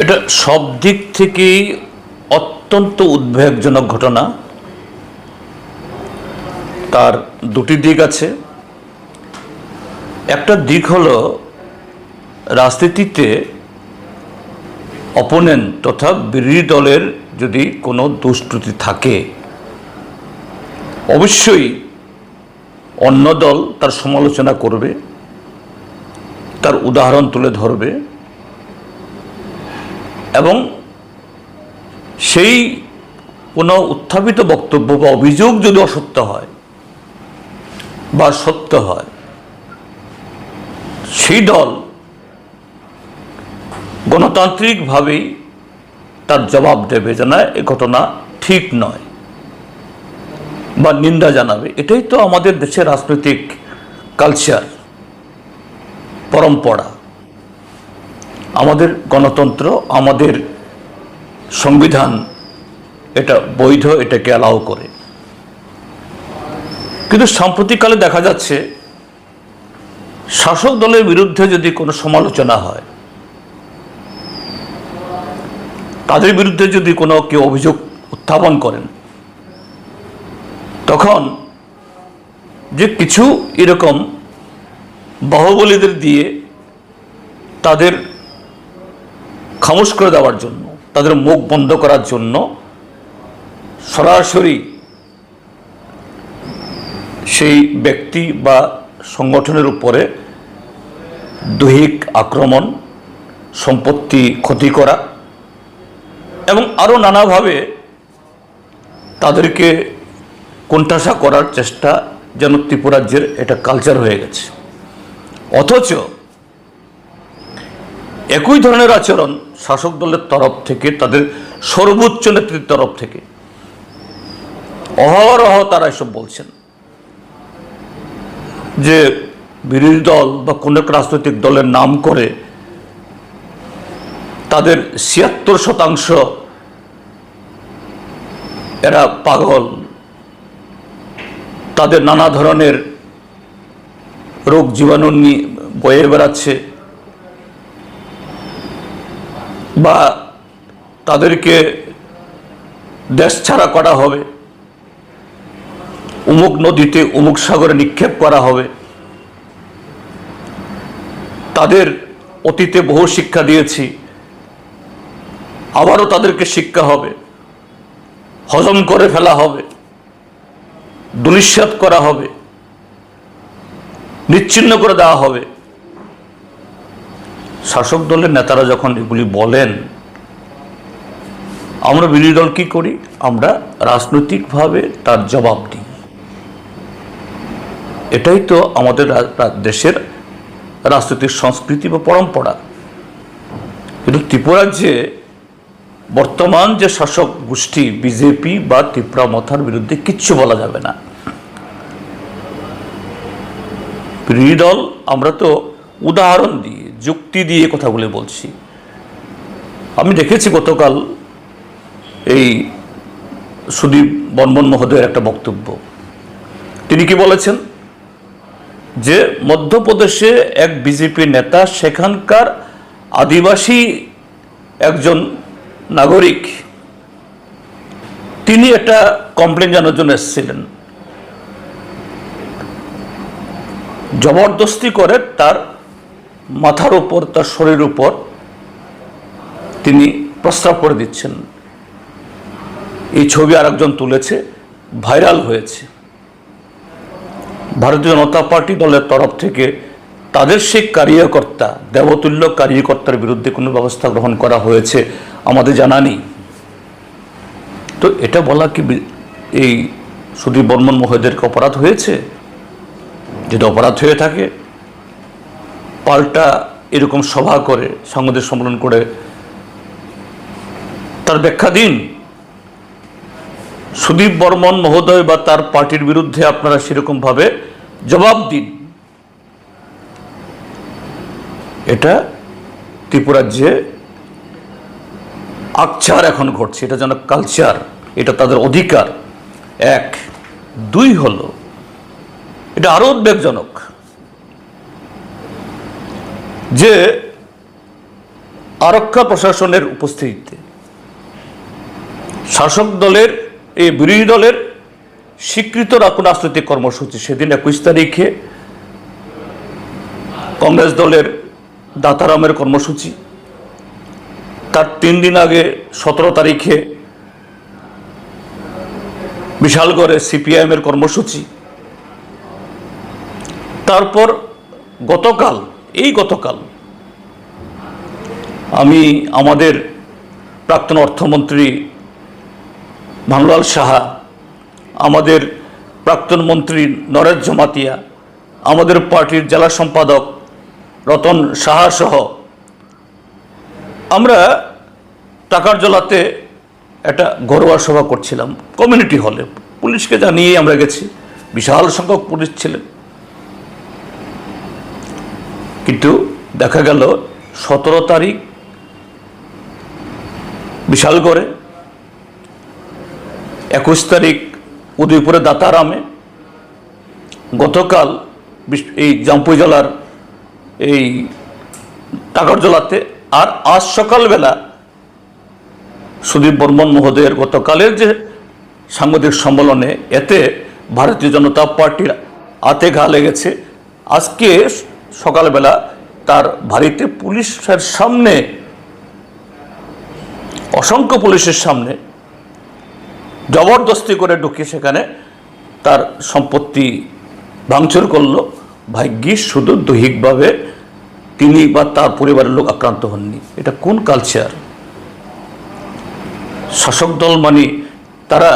এটা সব দিক থেকেই অত্যন্ত উদ্বেগজনক ঘটনা। তার দুটি দিক আছে। একটা দিক হলো, রাজনীতিতে অপোনেন্ট তথা বিরোধী দলের যদি কোনো দুষ্কৃতি থাকে, অবশ্যই অন্য দল তার সমালোচনা করবে, তার উদাহরণ তুলে ধরবে। এবং সেই কোনো উত্থাপিত বক্তব্য বা অভিযোগ যদি অসত্য হয় বা সত্য হয়, সেই দল গণতান্ত্রিকভাবেই তার জবাব দেবে যে না, এ ঘটনা ঠিক নয় বা নিন্দা জানাবে। এটাই তো আমাদের দেশের রাজনৈতিক কালচার পরম্পরা। আমাদের গণতন্ত্র, আমাদের সংবিধান, এটা বৈধ, এটাকে অ্যালাউ করে। কিন্তু সাম্প্রতিককালে দেখা যাচ্ছে, শাসক দলের বিরুদ্ধে যদি কোনো সমালোচনা হয়, তাদের বিরুদ্ধে যদি কোনো কেউ অভিযোগ উত্থাপন করেন, তখন যে কিছু এরকম বাহুবলীদের দিয়ে তাদের খামোশ করে দেওয়ার জন্য, তাদের মুখ বন্ধ করার জন্য সরাসরি সেই ব্যক্তি বা সংগঠনের উপরে দৈহিক আক্রমণ, সম্পত্তি ক্ষতি করা এবং আরও নানাভাবে তাদেরকে কোণঠাসা করার চেষ্টা যেন ত্রিপুরাজ্যের এটা কালচার হয়ে গেছে। অথচ একই ধরনের আচরণ শাসক দলের তরফ থেকে, তাদের সর্বোচ্চ নেত্রীর তরফ থেকে। অহরহ তারা এসব বলছেন। যে বিরোধী দল বা কোনো এক রাজনৈতিক দলের নাম করে তাদের ছিয়াত্তর শতাংশ এরা পাগল। তাদের নানা ধরনের রোগ জীবাণু নিয়ে বয়ে বেড়াচ্ছে। বা তাদেরকে দেশ ছাড়া করা হবে। উমুক নদীতে উমুক সাগরে নিক্ষেপ করা হবে। তাদের অতীতে বহু শিক্ষা দিয়েছি। আবারও তাদেরকে শিক্ষা হবে। হজম করে ফেলা হবে। দুনিশ্বাত করা হবে। নিচ্ছিন্ন করে দেওয়া হবে। শাসক দলের নেতারা যখন এগুলি বলেন, আমরা বিরোধী দল কি করি? আমরা রাজনৈতিকভাবে তার জবাব দিই। এটাই তো আমাদের দেশের রাজনৈতিক সংস্কৃতি বা পরম্পরা। কিন্তু ত্রিপুরাজ্যে বর্তমান যে শাসক গোষ্ঠী বিজেপি বা ত্রিপুরা মথার বিরুদ্ধে কিচ্ছু বলা যাবে না। বিরোধী দল, আমরা তো উদাহরণ দিয়ে যুক্তি দিয়ে কথাগুলি বলছি। আমি দেখেছি গতকাল এই সুদীপ বর্মন মহোদয়ের একটা বক্তব্য। তিনি কি বলেছেন? যে মধ্যপ্রদেশে এক বিজেপি নেতা সেখানকার আদিবাসী একজন নাগরিক, তিনি একটা কমপ্লেন জানার জন্য এসেছিলেন। জবরদস্তি করে তার মাথার উপর, তার শরীর উপর তিনি প্রস্তাব করে দিচ্ছেন। এই ছবি আরেকজন তুলেছে, ভাইরাল হয়েছে। ভারতীয় জনতা পার্টি দলের তরফ থেকে তাদের সেই কার্যকর্তা, দেবতুল্য কার্যকর্তার বিরুদ্ধে কোনো ব্যবস্থা গ্রহণ করা হয়েছে আমাদের জানা নেই। তো এটা বলা কি এই সুদীপ বর্মন মহোদয়কে অপরাধ হয়েছে? যদি অপরাধ হয়ে থাকে পাল্টা এরকম সভা করে, সংবাদের সম্মেলন করে, তার ব্যাখ্যা দিন। সুদীপ বর্মন মহোদয় বা তার পার্টির বিরুদ্ধে আপনারা সেরকমভাবে জবাব দিন। এটা ত্রিপুরাজ্যে আকচার এখন ঘটছে, এটা যেন কালচার, এটা তাদের অধিকার। এক, দুই হলো, এটা আরও উদ্বেগজনক। যে আরক্ষা প্রশাসনের উপস্থিতিতে শাসক দলের, এই বিরোধী দলের স্বীকৃত রাজনৈতিক কর্মসূচি সেদিন একুশ তারিখে কংগ্রেস দলের দাতারামের কর্মসূচি। তার তিন দিন আগে সতেরো তারিখে বিশালগড়ে সিপিআইএমের কর্মসূচি। তারপর গতকাল এই গতকাল আমি আমাদের প্রাক্তন অর্থমন্ত্রী ভানুলাল সাহা, আমাদের প্রাক্তন মন্ত্রী নরেশ জমাতিয়া আমাদের পার্টির জেলা সম্পাদক রতন সাহা সহ আমরা টাকার জলাতে একটা ঘরোয়া সভা করছিলাম, কমিউনিটি হলে। পুলিশকে জানিয়ে আমরা গেছি। বিশাল সংখ্যক পুলিশ ছিলেন। কিন্তু দেখা গেল সতেরো তারিখ বিশালগড়ে একুশ তারিখ উদয়পুরে দাতারামে, গতকাল এই জাম্পুই জেলার এই টাকারজলাতে আর আজ সকালবেলা সুদীপ বর্মন মহোদয়ের গতকালের যে সাংবাদিক সম্মেলনে এতে ভারতীয় জনতা পার্টির হাতে ঘা লেগেছে। আজকে সকালবেলা তার বাড়িতে পুলিশের সামনে, অসংখ্য পুলিশের সামনে জবরদস্তি করে ঢুকে সেখানে তার সম্পত্তি ভাঙচুর করল। ভাগ্যিস শুধু দৈহিকভাবে তিনি বা তার পরিবারের লোক আক্রান্ত হননি। এটা কোন কালচার শাসক দল মানে তারা